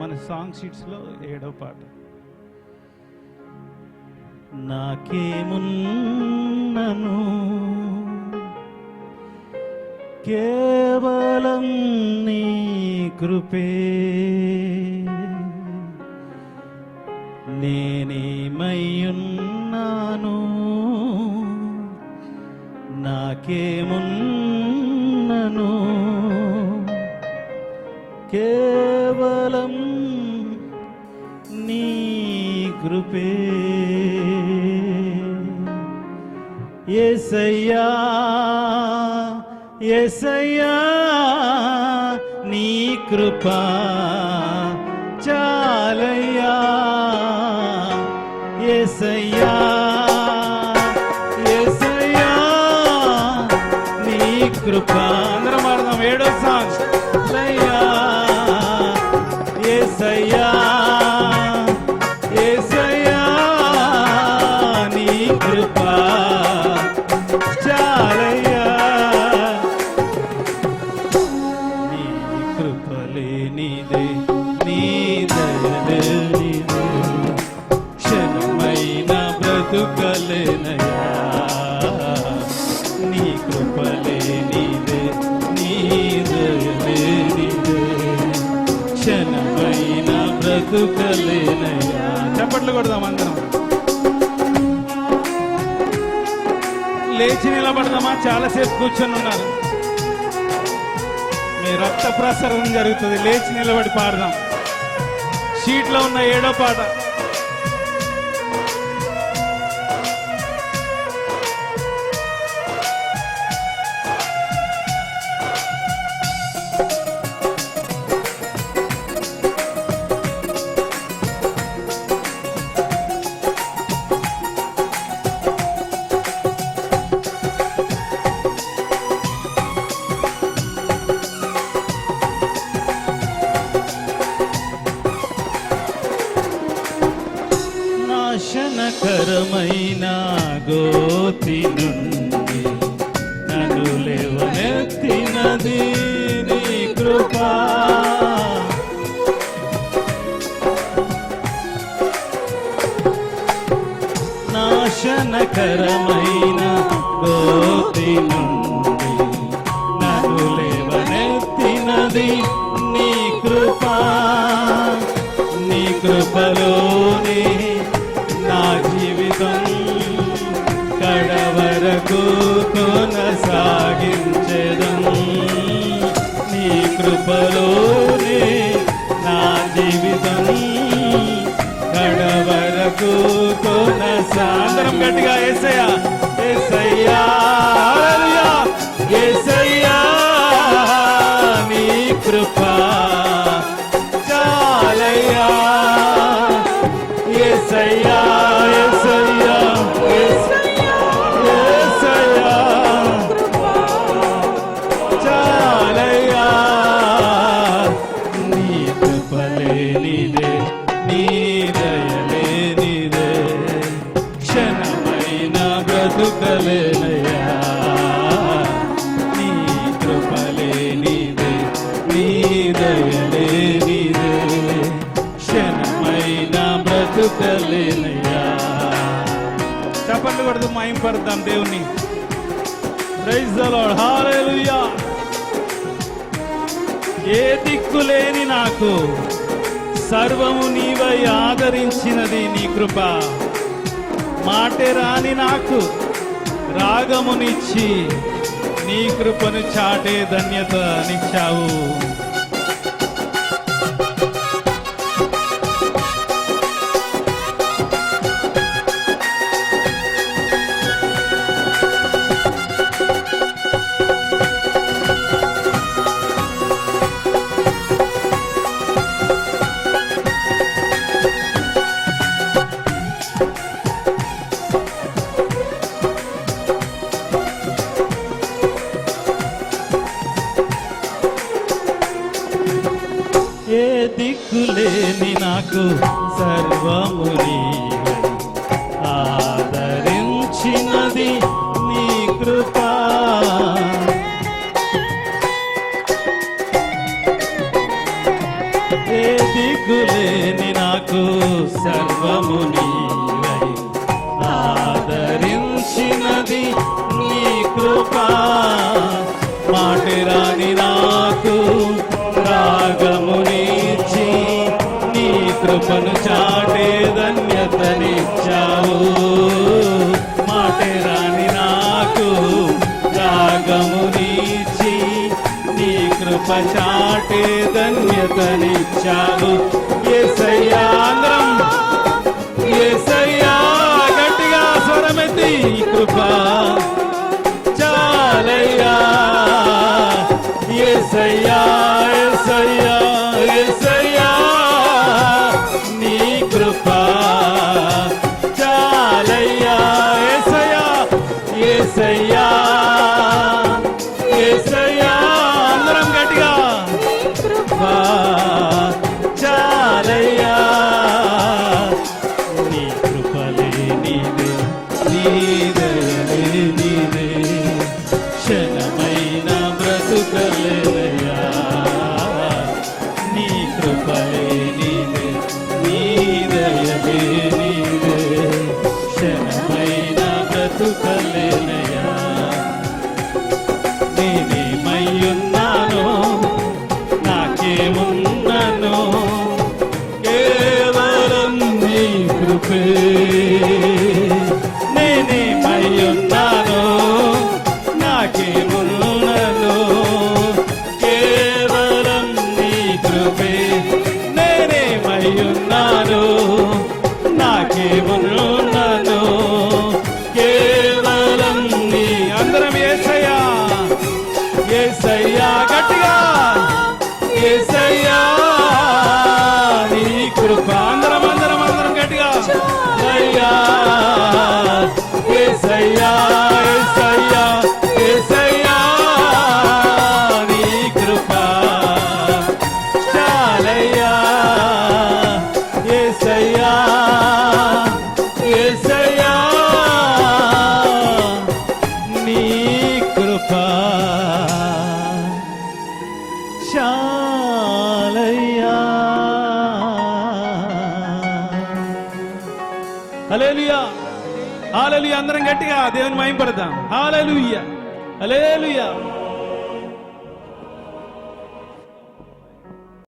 మన సాంగ్ షీట్స్లో ఏడో పాట. నాకేమున్నను? కేవలం నీ కృపే. నేనేమయ్యున్నాను? నాకేమున్నను? కేవలం నీ కృపే. ఎసయ్యా ఎసయ్యా నీ కృపా చాలయ్యా. ఎసయ్యా ఎసయ్యా నీ కృపా. అందరం వాడదాం ఏడో ఏసయ్యా ఏసయ్యా నీ కృపా చాలయ్యా. నీ కృపలేనిదే నీ దయలేనిదే క్షణమైన బ్రతుకలేనయా బ్రతుకలేనయా చప్పట్లు కొడదాం అందరం. లేచి నిలబడదామా? చాలాసేపు కూర్చొని ఉన్నారు. మీ రక్త ప్రసరణ జరుగుతుంది. లేచి నిలబడి పాడదాం. షీట్లో ఉన్న ఏడో పాట. నాశనకరమైన గోతి నుండి నన్ను లేవనెత్తినది. చప్పట్లు దేవుని ప్రైజ్ ద లార్డ్ హల్లెలూయా ఏ నాకు సర్వము నీవై ఆదరించినది నీ కృప. మాటే రాని నాకు రాగమునిచ్చి నీ కృపను చాటే ధన్యత నిచ్చావు. నాకు సర్వము ఆదరించినది నీ కృప. ఏ దిక్కు నాకు సర్వము నీవై. ఆదరించినది నీ కృప. మాటిరాని నా కృపను చాటే ధన్యతనిచ్చావు. మాటే రాని నాకు రాగము నీచి నీ కృప చాటే ధన్యతనిచ్చావు. ఏ ఏసయ్యా ఏ సయ్యా గట్టిగా స్వరమెత్తి ఈ కృప. నీ కృపలే నీదే నీదయలే నీదే క్షణమైన బ్రతుకలేదయ్యా నీ కృపలే నీదే నీదయలే నీదే క్షణమైన బ్రతుకలేదయ్యా కృపే నేనేమయ్యున్నానో నాకేమున్నానో కేవలం నీ కృపే నేనేమయ్యున్నానో నాకేమున్నానో కేవలం నీ అందరం ఏసయ్యా ఏసయ్యా గట్టిగా ఏసయ్యా నీ హలేలుయా హల్లెలూయా. అందరం గట్టిగా దేవుని మహింపడదాం. హల్లెలూయా. హలేలుయా